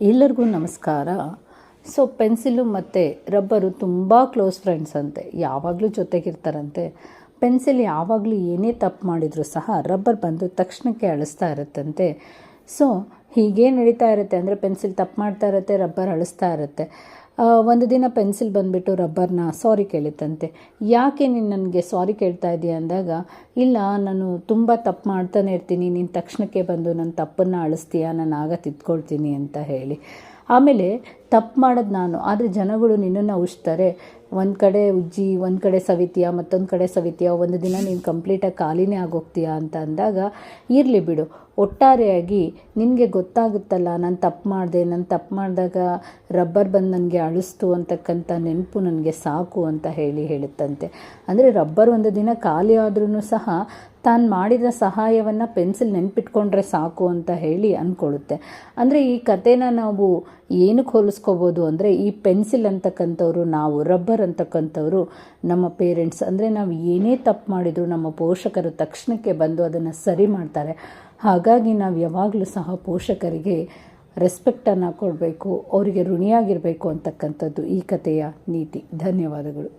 ಎಲ್ಲರಿಗೂ ನಮಸ್ಕಾರ. So pencil ಮತ್ತು ರಬ್ಬರು ತುಂಬ ಕ್ಲೋಸ್ ಫ್ರೆಂಡ್ಸ್ ಅಂತೆ. ಯಾವಾಗಲೂ ಜೊತೆಗಿರ್ತಾರಂತೆ. ಪೆನ್ಸಿಲ್ ಯಾವಾಗಲೂ ಏನೇ ತಪ್ಪು ಮಾಡಿದರೂ ಸಹ ರಬ್ಬರ್ ಬಂದು ತಕ್ಷಣಕ್ಕೆ ಅಳಿಸ್ತಾ ಇರುತ್ತಂತೆ. ಸೊ ಹೀಗೇ ನಡೀತಾ ಇರುತ್ತೆ. ಅಂದರೆ ಪೆನ್ಸಿಲ್ ತಪ್ಪು ಮಾಡ್ತಾ ಇರುತ್ತೆ ರಬ್ಬರ್ ಅಳಿಸ್ತಾ ಇರುತ್ತೆ. ಒಂದು ದಿನ ಪೆನ್ಸಿಲ್ ಬಂದುಬಿಟ್ಟು ರಬ್ಬರ್ನ ಸಾರಿ ಕೇಳಿತ್ತಂತೆ. ಯಾಕೆ ನೀನು ನನಗೆ ಸಾರಿ ಕೇಳ್ತಾ ಇದೀಯ ಅಂದಾಗ, ಇಲ್ಲ, ನಾನು ತುಂಬ ತಪ್ಪು ಮಾಡ್ತಾನೆ ಇರ್ತೀನಿ, ನೀನು ತಕ್ಷಣಕ್ಕೆ ಬಂದು ನನ್ನ ತಪ್ಪನ್ನು ಅಳಿಸ್ತೀಯ, ನಾನು ಆಗ ತಿದ್ಕೊಳ್ತೀನಿ ಅಂತ ಹೇಳಿ. ಆಮೇಲೆ ತಪ್ಪು ಮಾಡೋದು ನಾನು, ಆದರೆ ಜನಗಳು ನಿನ್ನನ್ನು ಉಷ್ತಾರೆ. ಒಂದು ಕಡೆ ಉಜ್ಜಿ, ಒಂದು ಕಡೆ ಸವಿತೀಯ, ಮತ್ತೊಂದು ಕಡೆ ಸವಿತೀಯ, ಒಂದು ದಿನ ನೀನು ಕಂಪ್ಲೀಟಾಗಿ ಖಾಲಿನೇ ಆಗೋಗ್ತೀಯ ಅಂತ ಅಂದಾಗ, ಇರಲಿ ಬಿಡು. ಒಟ್ಟಾರೆಯಾಗಿ ನಿನಗೆ ಗೊತ್ತಾಗುತ್ತಲ್ಲ, ನಾನು ತಪ್ಪು ಮಾಡಿದೆ, ನಾನು ತಪ್ಪು ಮಾಡಿದಾಗ ರಬ್ಬರ್ ಬಂದು ನನಗೆ ಅಳಿಸ್ತು ಅಂತಕ್ಕಂಥ ನೆನಪು ನನಗೆ ಸಾಕು ಅಂತ ಹೇಳಿ ಹೇಳುತ್ತಂತೆ. ಅಂದರೆ ರಬ್ಬರ್ ಒಂದು ದಿನ ಖಾಲಿ ಆದ್ರೂ ಸಹ ತಾನು ಮಾಡಿದ ಸಹಾಯವನ್ನು ಪೆನ್ಸಿಲ್ ನೆನ್ಪಿಟ್ಕೊಂಡ್ರೆ ಸಾಕು ಅಂತ ಹೇಳಿ ಅಂದ್ಕೊಳ್ಳುತ್ತೆ ಅಂದರೆ ಈ ಕಥೆನ ನಾವು ಏನಕ್ಕೆ ಹೋಲಿಸ್ಕೋಬೋದು ಅಂದರೆ ಈ ಪೆನ್ಸಿಲ್ ಅಂತಕ್ಕಂಥವ್ರು, ನಾವು ರಬ್ಬರ್ ಅಂತಕ್ಕಂಥವ್ರು, ನಮ್ಮ ಪೇರೆಂಟ್ಸ್ ಅಂದರೆ ನಾವು ಏನೇ ತಪ್ಪು ಮಾಡಿದರೂ ನಮ್ಮ ಪೋಷಕರು ತಕ್ಷಣಕ್ಕೆ ಬಂದು ಅದನ್ನು ಸರಿ ಮಾಡ್ತಾರೆ. ಹಾಗಾಗಿ ನಾವು ಯಾವಾಗಲೂ ಸಹ ಪೋಷಕರಿಗೆ ರೆಸ್ಪೆಕ್ಟನ್ನು ಕೊಡಬೇಕು, ಅವರಿಗೆ ಋಣಿಯಾಗಿರಬೇಕು ಅಂತಕ್ಕಂಥದ್ದು ಈ ಕಥೆಯ ನೀತಿ. ಧನ್ಯವಾದಗಳು.